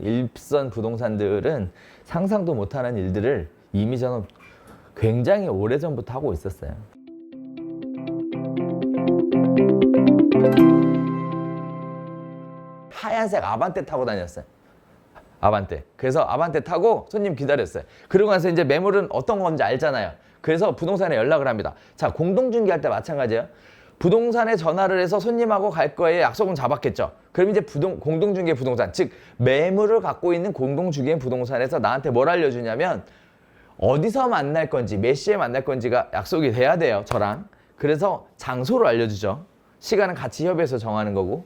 일선 부동산들은 상상도 못하는 일들을 이미 저는 굉장히 오래전부터 하고 있었어요. 하얀색 아반떼 타고 다녔어요. 아반떼. 그래서 아반떼 타고 손님 기다렸어요. 그러고 나서 이제 매물은 어떤 건지 알잖아요. 그래서 부동산에 연락을 합니다. 자, 공동중개할 때 마찬가지예요. 부동산에 전화를 해서 손님하고 갈 거에 약속은 잡았겠죠. 그럼 이제 부동, 공동중개 부동산, 즉 매물을 갖고 있는 공동중개 부동산에서 나한테 뭘 알려주냐면 어디서 만날 건지, 몇 시에 만날 건지가 약속이 돼야 돼요, 저랑. 그래서 장소를 알려주죠. 시간은 같이 협의해서 정하는 거고.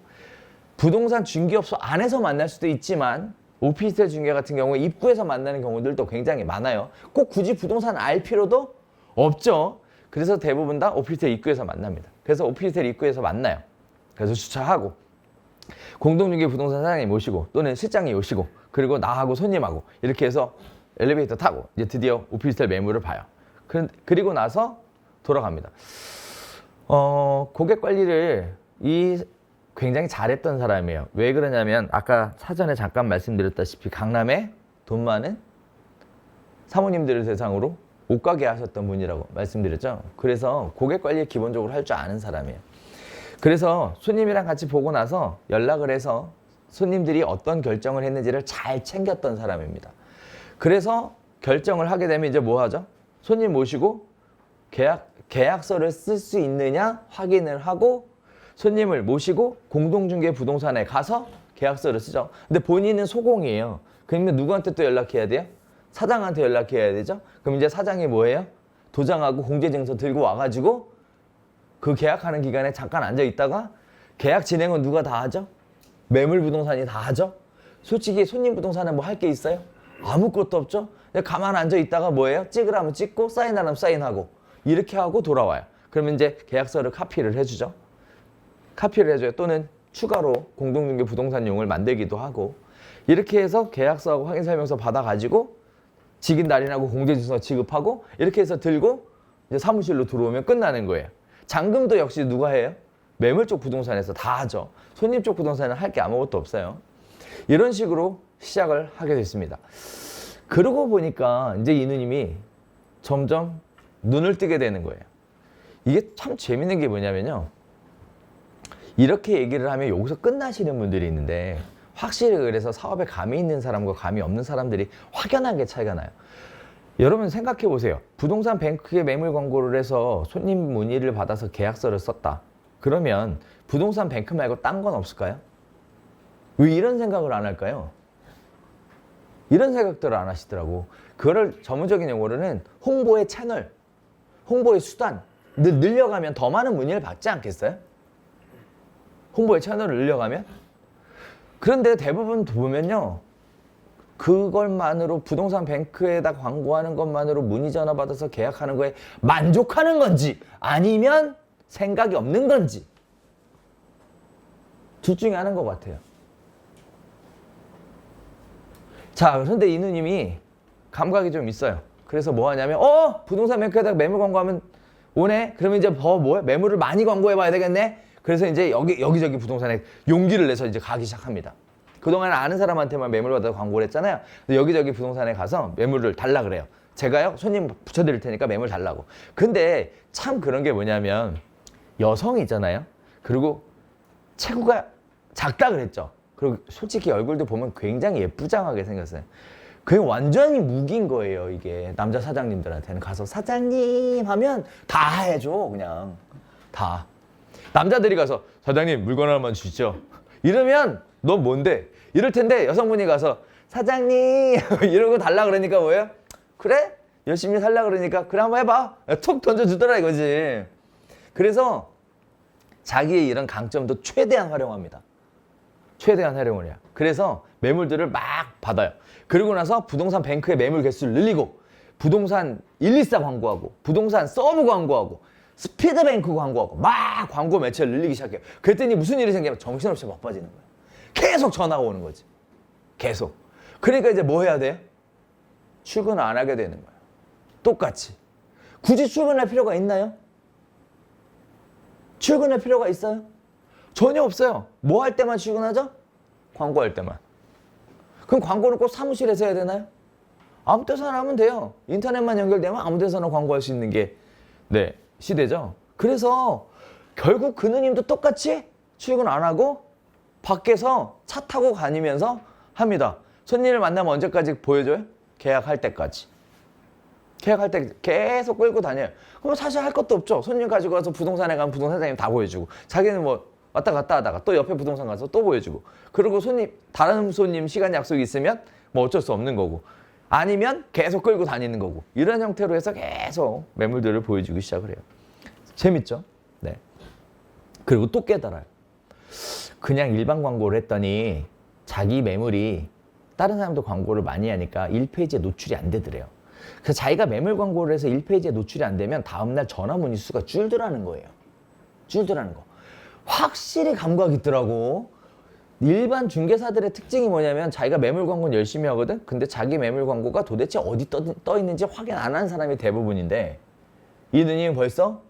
부동산 중개업소 안에서 만날 수도 있지만 오피스텔 중개 같은 경우에 입구에서 만나는 경우들도 굉장히 많아요. 꼭 굳이 부동산 알 필요도 없죠. 그래서 대부분 다 오피스텔 입구에서 만납니다. 그래서 오피스텔 입구에서 만나요. 그래서 주차하고 공동중개 부동산 사장님 모시고 또는 실장이 오시고 그리고 나하고 손님하고 이렇게 해서 엘리베이터 타고 이제 드디어 오피스텔 매물을 봐요. 그- 그리고 나서 돌아갑니다. 어, 고객 관리를 이 굉장히 잘했던 사람이에요. 왜 그러냐면 아까 사전에 잠깐 말씀드렸다시피 강남에 돈 많은 사모님들을 대상으로 옷가게 하셨던 분이라고 말씀드렸죠. 그래서 고객 관리 기본적으로 할 줄 아는 사람이에요. 그래서 손님이랑 같이 보고 나서 연락을 해서 손님들이 어떤 결정을 했는지를 잘 챙겼던 사람입니다. 그래서 결정을 하게 되면 이제 뭐 하죠? 손님 모시고 계약 계약서를 쓸 수 있느냐 확인을 하고 손님을 모시고 공동중개 부동산에 가서 계약서를 쓰죠. 근데 본인은 소공이에요. 그러면 누구한테 또 연락해야 돼요? 사장한테 연락해야 되죠. 그럼 이제 사장이 뭐예요? 도장하고 공제증서 들고 와가지고 그 계약하는 기간에 잠깐 앉아 있다가 계약 진행은 누가 다 하죠? 매물 부동산이 다 하죠? 솔직히 손님 부동산은 뭐할 게 있어요? 아무것도 없죠? 그냥 가만 앉아 있다가 뭐예요? 찍으라면 찍고 사인하라면 사인하고 이렇게 하고 돌아와요. 그러면 이제 계약서를 카피를 해주죠. 카피를 해줘요. 또는 추가로 공동중개 부동산용을 만들기도 하고 이렇게 해서 계약서하고 확인설명서 받아가지고 직인 날인하고 공제주소 지급하고 이렇게 해서 들고 이제 사무실로 들어오면 끝나는 거예요. 잔금도 역시 누가 해요? 매물 쪽 부동산에서 다 하죠. 손님 쪽 부동산은 할 게 아무것도 없어요. 이런 식으로 시작을 하게 됐습니다. 그러고 보니까 이제 이 누님이 점점 눈을 뜨게 되는 거예요. 이게 참 재밌는 게 뭐냐면요. 이렇게 얘기를 하면 여기서 끝나시는 분들이 있는데 확실히 그래서 사업에 감이 있는 사람과 감이 없는 사람들이 확연하게 차이가 나요. 여러분 생각해 보세요. 부동산 뱅크에 매물 광고를 해서 손님 문의를 받아서 계약서를 썼다. 그러면 부동산 뱅크 말고 딴 건 없을까요? 왜 이런 생각을 안 할까요? 이런 생각들을 안 하시더라고. 그거를 전문적인 용어로는 홍보의 채널, 홍보의 수단 늘 늘려가면 더 많은 문의를 받지 않겠어요? 홍보의 채널을 늘려가면? 그런데 대부분 보면요. 그걸만으로 부동산 뱅크에다 광고하는 것만으로 문의 전화 받아서 계약하는 거에 만족하는 건지 아니면 생각이 없는 건지 둘 중에 하나인 것 같아요. 자, 그런데 이 누님이 감각이 좀 있어요. 그래서 뭐 하냐면, 어! 부동산 뱅크에다가 매물 광고하면 오네? 그러면 이제 더 뭐야? 매물을 많이 광고해 봐야 되겠네? 그래서 이제 여기, 여기저기 부동산에 용기를 내서 이제 가기 시작합니다. 그동안 아는 사람한테만 매물 받아서 광고를 했잖아요. 여기저기 부동산에 가서 매물을 달라 그래요. 제가요, 손님 붙여드릴 테니까 매물 달라고. 근데 참 그런 게 뭐냐면 여성이잖아요. 그리고 체구가 작다 그랬죠. 그리고 솔직히 얼굴도 보면 굉장히 예쁘장하게 생겼어요. 그게 완전히 무기인 거예요, 이게. 남자 사장님들한테는 가서 사장님 하면 다 해줘, 그냥. 다. 남자들이 가서 사장님 물건 하나만 주시죠. 이러면 너 뭔데? 이럴 텐데 여성분이 가서 사장님 이러고 달라 그러니까 뭐예요? 그래? 열심히 살라 그러니까 그래 한번 해봐. 툭 던져주더라 이거지. 그래서 자기의 이런 강점도 최대한 활용합니다. 최대한 활용을 해요. 그래서 매물들을 막 받아요. 그리고 나서 부동산 뱅크의 매물 개수를 늘리고 부동산 124 광고하고 부동산 서브 광고하고 스피드뱅크 광고하고 막 광고 매체를 늘리기 시작해요. 그랬더니 무슨 일이 생기면 정신없이 바빠지는 거예요. 계속 전화가 오는 거지. 계속. 그러니까 이제 뭐 해야 돼요? 출근 안 하게 되는 거예요. 똑같이. 굳이 출근할 필요가 있나요? 출근할 필요가 있어요? 전혀 없어요. 뭐 할 때만 출근하죠? 광고할 때만. 그럼 광고는 꼭 사무실에서 해야 되나요? 아무 데서나 하면 돼요. 인터넷만 연결되면 아무 데서나 광고할 수 있는 게 네, 시대죠. 그래서 결국 그 누님도 똑같이 출근 안 하고 밖에서 차 타고 다니면서 합니다. 손님을 만나면 언제까지 보여줘요? 계약할 때까지. 계약할 때 계속 끌고 다녀요. 그럼 사실 할 것도 없죠. 손님 가지고 가서 부동산에 가면 부동산 사장님 다 보여주고 자기는 뭐 왔다 갔다 하다가 또 옆에 부동산 가서 또 보여주고 그리고 손님 다른 손님 시간 약속이 있으면 뭐 어쩔 수 없는 거고 아니면 계속 끌고 다니는 거고 이런 형태로 해서 계속 매물들을 보여주기 시작을 해요. 재밌죠? 네. 그리고 또 깨달아요. 그냥 일반 광고를 했더니 자기 매물이 다른 사람도 광고를 많이 하니까 1페이지에 노출이 안 되더래요. 그래서 자기가 매물 광고를 해서 1페이지에 노출이 안 되면 다음날 전화 문의 수가 줄더라는 거예요. 줄더라는 거. 확실히 감각 있더라고. 일반 중개사들의 특징이 뭐냐면 자기가 매물 광고는 열심히 하거든. 근데 자기 매물 광고가 도대체 어디 떠, 떠 있는지 확인 안 하는 사람이 대부분인데 이 누님은 벌써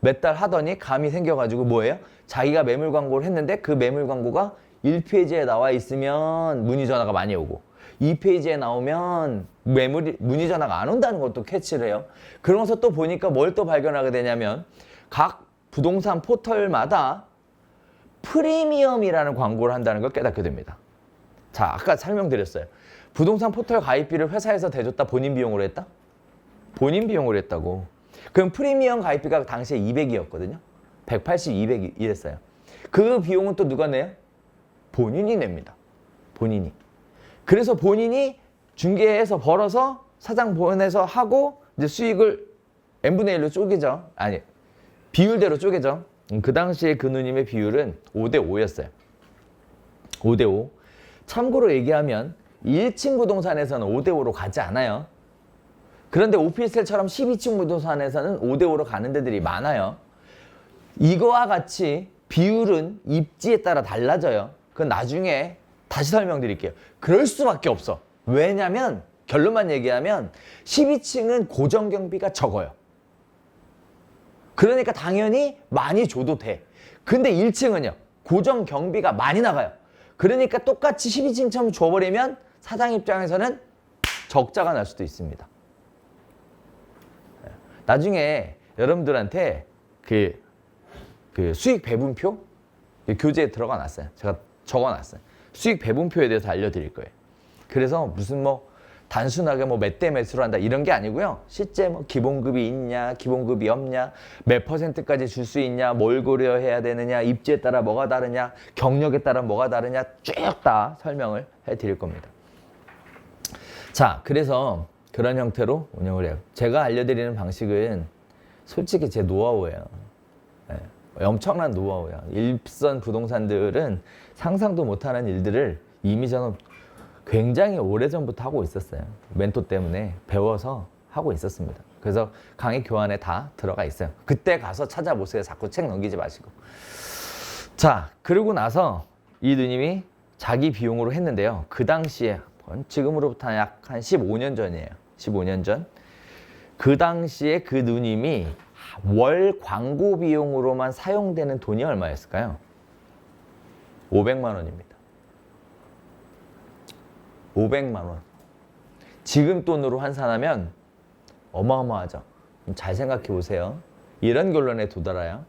몇 달 하더니 감이 생겨가지고 뭐예요? 자기가 매물 광고를 했는데 그 매물 광고가 1페이지에 나와 있으면 문의 전화가 많이 오고 2페이지에 나오면 매물이 문의 전화가 안 온다는 것도 캐치를 해요. 그러면서 또 보니까 뭘 또 발견하게 되냐면 각 부동산 포털마다 프리미엄이라는 광고를 한다는 걸 깨닫게 됩니다. 자, 아까 설명드렸어요. 부동산 포털 가입비를 회사에서 대줬다 본인 비용으로 했다? 본인 비용으로 했다고. 그럼 프리미엄 가입비가 당시에 200이었거든요. 180, 200 이랬어요. 그 비용은 또 누가 내요? 본인이 냅니다. 본인이. 그래서 본인이 중개해서 벌어서 사장 보내서 하고 이제 수익을 n분의 1로 쪼개죠. 아니, 비율대로 쪼개죠. 음, 그 당시에 그 누님의 비율은 5대 5였어요. 5대 5. 참고로 얘기하면 1층 부동산에서는 5대 5로 가지 않아요. 그런데 오피스텔처럼 12층 부동산에서는 5대 5로 가는 데들이 많아요. 이거와 같이 비율은 입지에 따라 달라져요. 그건 나중에 다시 설명드릴게요. 그럴 수밖에 없어. 왜냐면 결론만 얘기하면 12층은 고정 경비가 적어요. 그러니까 당연히 많이 줘도 돼. 근데 1층은요. 고정 경비가 많이 나가요. 그러니까 똑같이 12층처럼 줘버리면 사장 입장에서는 적자가 날 수도 있습니다. 나중에 여러분들한테 그, 그 수익 배분표 교재에 들어가 놨어요. 제가 적어 놨어요. 수익 배분표에 대해서 알려드릴 거예요. 그래서 무슨 뭐 단순하게 뭐 몇 대 몇으로 한다 이런 게 아니고요. 실제 뭐 기본급이 있냐, 기본급이 없냐, 몇 퍼센트까지 줄 수 있냐, 뭘 고려해야 되느냐, 입지에 따라 뭐가 다르냐, 경력에 따라 뭐가 다르냐 쭉 다 설명을 해 드릴 겁니다. 자, 그래서 그런 형태로 운영을 해요. 제가 알려드리는 방식은 솔직히 제 노하우예요. 예, 엄청난 노하우야. 일선 부동산들은 상상도 못하는 일들을 이미 저는 굉장히 오래전부터 하고 있었어요. 멘토 때문에 배워서 하고 있었습니다. 그래서 강의 교환에 다 들어가 있어요. 그때 가서 찾아보세요. 자꾸 책 넘기지 마시고. 자, 그러고 나서 이 누님이 자기 비용으로 했는데요. 그 당시에 지금으로부터 약 한 15년 전이에요. 15년 전. 그 당시에 그 누님이 월 광고 비용으로만 사용되는 돈이 얼마였을까요? 500만 원입니다. 500만 원. 지금 돈으로 환산하면 어마어마하죠. 잘 생각해 보세요. 이런 결론에 도달해요.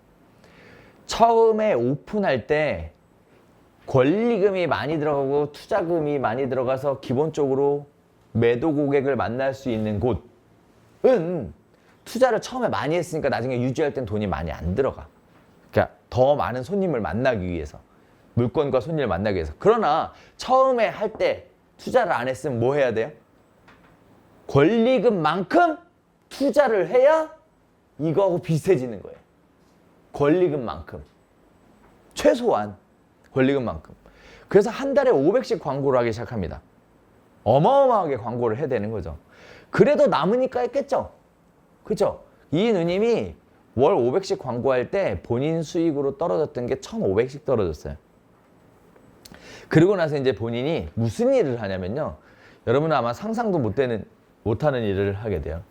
처음에 오픈할 때 권리금이 많이 들어가고 투자금이 많이 들어가서 기본적으로 매도 고객을 만날 수 있는 곳은 투자를 처음에 많이 했으니까 나중에 유지할 땐 돈이 많이 안 들어가. 그러니까 더 많은 손님을 만나기 위해서. 물건과 손님을 만나기 위해서. 그러나 처음에 할 때 투자를 안 했으면 뭐 해야 돼요? 권리금만큼 투자를 해야 이거하고 비슷해지는 거예요. 권리금만큼. 최소한 권리금만큼. 그래서 한 달에 500씩 광고를 하기 시작합니다. 어마어마하게 광고를 해야 되는 거죠. 그래도 남으니까 했겠죠. 그죠? 이 누님이 월 500씩 광고할 때 본인 수익으로 떨어졌던 게 1,500씩 떨어졌어요. 그리고 나서 이제 본인이 무슨 일을 하냐면요. 여러분은 아마 상상도 못 되는, 못하는 일을 하게 돼요.